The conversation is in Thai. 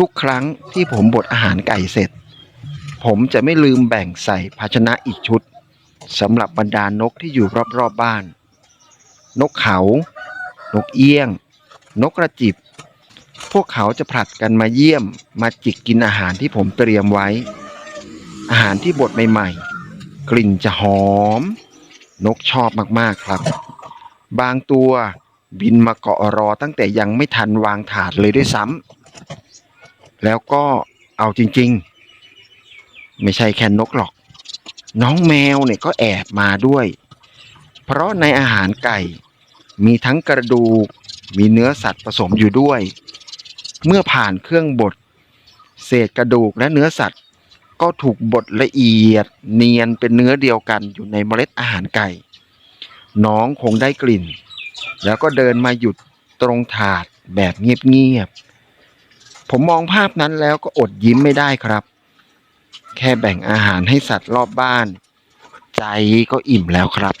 ทุกครั้งที่ผมบดอาหารไก่เสร็จ ผมจะไม่ลืมแบ่งใส่ภาชนะอีกชุดสำหรับบรรดานกที่อยู่รอบๆบบ้าน นกเขา นกเอี้ยง นกกระจิบ พวกเขาจะผลัดกันมาเยี่ยมมาจิกกินอาหารที่ผมเตรียมไว้ อาหารที่บดใหม่ๆ กลิ่นจะหอม นกชอบมากๆครับ บางตัวบินมาเกาะรอตั้งแต่ยังไม่ทันวางถาดเลยด้วยซ้ำ แล้วก็เอาจริง ๆ ไม่ใช่แค่นกหรอก น้องแมวเนี่ยก็แอบมาด้วย เพราะในอาหารไก่มีทั้งกระดูก มีเนื้อสัตว์ผสมอยู่ด้วย เมื่อผ่านเครื่องบด เศษกระดูกและเนื้อสัตว์ ก็ถูกบดละเอียดเนียนเป็นเนื้อเดียวกันอยู่ในเมล็ดอาหารไก่ น้องคงได้กลิ่น แล้วก็เดินมาหยุดตรงถาดแบบเงียบๆ ผมมองภาพนั้นแล้วก็อดยิ้มไม่ได้ครับ แค่แบ่งอาหารให้สัตว์รอบบ้าน ใจก็อิ่มแล้วครับ